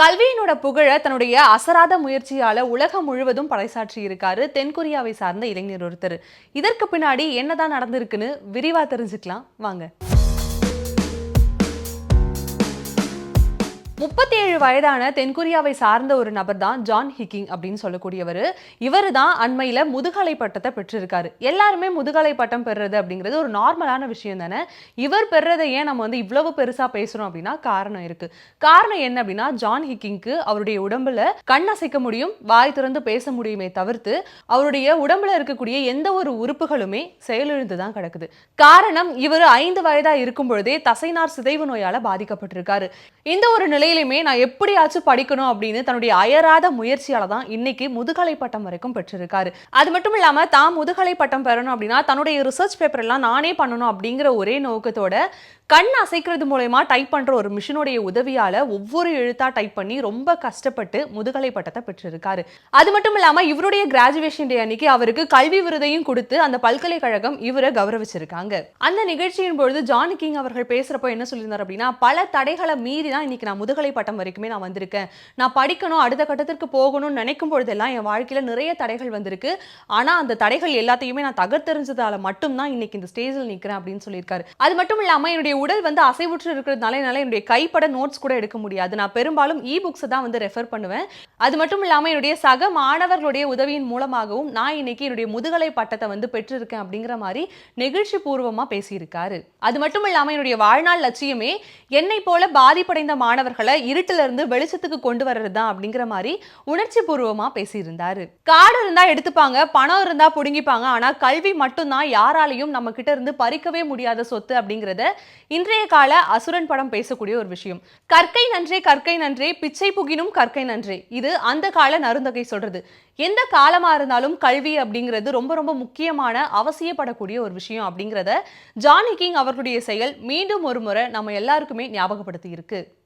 கல்வியினோட புகழ தன்னுடைய அசராத முயற்சியால உலகம் முழுவதும் பறைசாற்றி இருக்காரு தென்கொரியாவை சார்ந்த இளைஞர் ஒருத்தர். இதற்கு பின்னாடி என்னதான் நடந்திருக்குன்னு விரிவா தெரிஞ்சுக்கலாம். வாங்க. முப்பத்தி ஏழு வயதான தென்கொரியாவை சார்ந்த ஒரு நபர் தான் ஜான் ஹிக்கிங் அப்படின்னு சொல்லக்கூடியவர். இவர் தான் அண்மையில் முதுகலை பட்டத்தை பெற்றிருக்காரு. எல்லாருமே முதுகலை பட்டம் பெறுறது அப்படிங்கிறது ஒரு நார்மலான விஷயம் தானே? இவர் பெறுறதை ஏன் நம்ம வந்து இவ்வளவு பெருசா பேசுறோம் அப்படின்னா காரணம் இருக்கு. காரணம் என்ன அப்படின்னா ஜான் ஹிக்கிங்க்கு அவருடைய உடம்புல கண் அசைக்க முடியும் வாய் திறந்து பேச முடியுமே தவிர்த்து அவருடைய உடம்புல இருக்கக்கூடிய எந்த ஒரு உறுப்புகளுமே செயலிழந்து தான் கிடக்குது. காரணம் இவர் ஐந்து வயதா இருக்கும் பொழுதே தசைநார் சிதைவு நோயால பாதிக்கப்பட்டிருக்காரு. இந்த ஒரு நிலையிலுமே நான் எப்படியாச்சும் படிக்கணும் அப்படின்னு தன்னுடைய அயராத முயற்சியால தான் இன்னைக்கு முதுகலை பட்டம் வரைக்கும் பெற்றிருக்காரு. அது மட்டும் இல்லாம தான் முதுகலை பட்டம் பெறணும் அப்படின்னா தன்னுடைய ரிசர்ச் பேப்பர் எல்லாம் நானே பண்ணணும் அப்படிங்கிற ஒரே நோக்கத்தோட கண் அசைக்கிறது மூலயமா டைப் பண்ணுற ஒரு மிஷினுடைய உதவியால் ஒவ்வொரு எழுத்தாக டைப் பண்ணி ரொம்ப கஷ்டப்பட்டு முதுகலை பட்டத்தை பெற்றிருக்காரு. அது மட்டும் இல்லாமல் இவருடைய கிராஜுவேஷன் டே அன்னைக்கு அவருக்கு கல்வி விருதையும் கொடுத்து அந்த பல்கலைக்கழகம் இவரை கௌரவிச்சிருக்காங்க. அந்த நிகழ்ச்சியின் பொழுது ஜான் கிங் அவர்கள் பேசுகிறப்போ என்ன சொல்லியிருந்தார் அப்படின்னா பல தடைகளை மீறி தான் இன்னைக்கு நான் முதுகலை பட்டம் வரைக்குமே நான் வந்திருக்கேன். நான் படிக்கணும் அடுத்த கட்டத்திற்கு போகணும்னு நினைக்கும் பொழுதெல்லாம் என் வாழ்க்கையில் நிறைய தடைகள் வந்திருக்கு. ஆனால் அந்த தடைகள் எல்லாத்தையுமே நான் தகர்த்தெறிஞ்சதால மட்டும்தான் இன்னைக்கு இந்த ஸ்டேஜில் நிற்கிறேன் அப்படின்னு சொல்லியிருக்காரு. அது மட்டும் இல்லாமல் என்னுடைய உடல் வந்து அசைவுற்று இருக்கிறதுனால என்னால் என்னுடைய கைப்பட நோட்ஸ் கூட எடுக்க முடியாது. நான் பெரும்பாலும் இ புக்ஸ் தான் வந்து ரெஃபர் பண்ணுவேன். அது மட்டும் இல்லாமல் என்னுடைய சக மாணவர்களுடைய உதவியின் மூலமாகவும் நான் இன்னைக்கு என்னுடைய முதுகலை பட்டத்தை வந்து பெற்றிருக்கேன் அப்படிங்கிற மாதிரி நெகிழ்ச்சி பூர்வமாக பேசியிருக்காரு. அது மட்டும் இல்லாமல் என்னுடைய வாழ்நாள் லட்சியமே என்னை போல பாதிப்படைந்த மாணவர்களை இருட்டிலிருந்து வெளிச்சத்துக்கு கொண்டு வர்றது தான் அப்படிங்கிற மாதிரி உணர்ச்சி பூர்வமாக பேசியிருந்தாரு. காடு இருந்தால் எடுத்துப்பாங்க பணம் இருந்தால் பிடுங்கிப்பாங்க ஆனால் கல்வி மட்டும்தான் யாராலையும் நம்ம கிட்ட இருந்து பறிக்கவே முடியாத சொத்து அப்படிங்கிறத இன்றைய கால அசுரன் படம் பேசக்கூடிய ஒரு விஷயம். கற்கை நன்றே கற்கை நன்றே பிச்சை புகினும் கற்கை நன்றே. இது அந்த கால நருந்தகை சொல்றது. எந்த காலமாக இருந்தாலும் கல்வி அப்படிங்கிறது ரொம்ப ரொம்ப முக்கியமான அவசியப்படக்கூடிய ஒரு விஷயம் அப்படிங்கிறத ஜானி கிங் அவர்களுடைய செயல் மீண்டும் ஒரு முறை நம்ம எல்லாருக்குமே ஞாபகப்படுத்தி இருக்கு